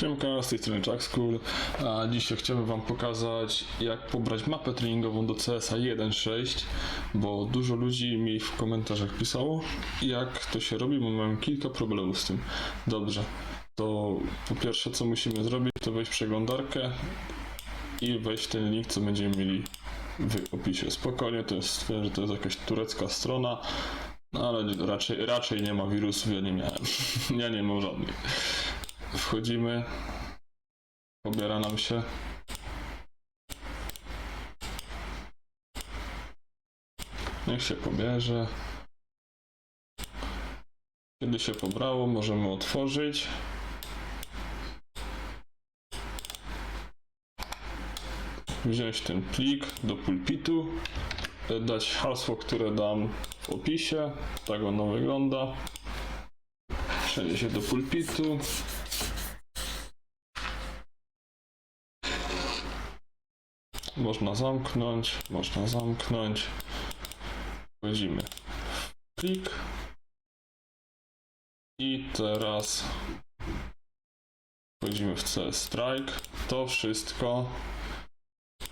Siemka, z tej strony Jack School, a dzisiaj chciałbym wam pokazać jak pobrać mapę treningową do CSA 1.6, bo dużo ludzi mi w komentarzach pisało jak to się robi, bo mam kilka problemów z tym. Dobrze, to po pierwsze co musimy zrobić to wejść w przeglądarkę i wejść w ten link co będziemy mieli w opisie. Spokojnie, to jest, że to jest jakaś turecka strona, no ale raczej, raczej nie ma wirusów, ja nie miałem. ja nie mam żadnych. Wchodzimy. Pobiera nam się. Niech się pobierze. Kiedy się pobrało, możemy otworzyć. Wziąć ten plik do pulpitu. Dać hasło, które dam w opisie. Tak ono wygląda. Przenieść się do pulpitu. Można zamknąć, można zamknąć. Wchodzimy w plik. I teraz wchodzimy w CS Strike. To wszystko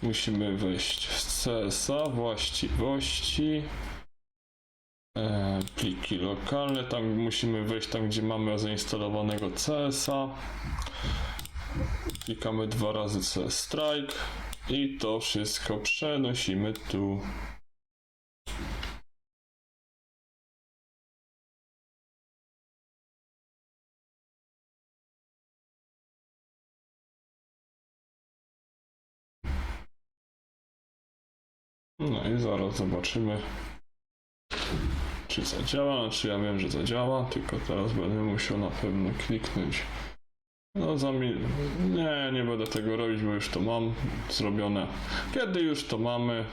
musimy wejść w CSA, właściwości, e, pliki lokalne. Tam musimy wejść tam, gdzie mamy zainstalowanego CSA. Klikamy dwa razy CS Strike i to wszystko przenosimy tu. No i zaraz zobaczymy, czy zadziała. Znaczy ja wiem, że zadziała, tylko teraz będę musiał na pewno kliknąć. No zami... Nie, nie będę tego robić, bo już to mam zrobione. Kiedy już to mamy,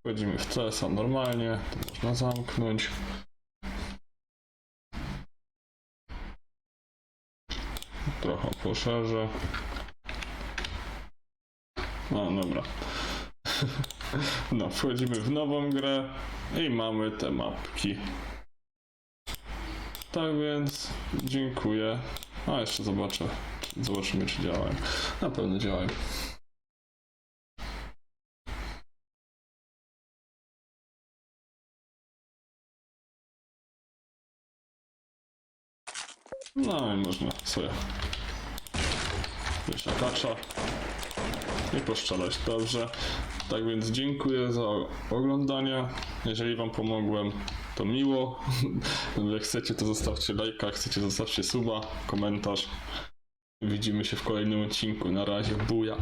wchodzimy w CSA normalnie, to można zamknąć. Trochę poszerzę. No dobra. No, wchodzimy w nową grę i mamy te mapki. Tak więc dziękuję. A jeszcze zobaczę. Zobaczymy czy działają. Na pewno działają. No i można sobie wejść na tacza i poszczelać dobrze. Tak więc dziękuję za oglądanie. Jeżeli Wam pomogłem, to miło. Jak chcecie, to zostawcie lajka, chcecie, zostawcie suba, komentarz. Widzimy się w kolejnym odcinku. Na razie, buja.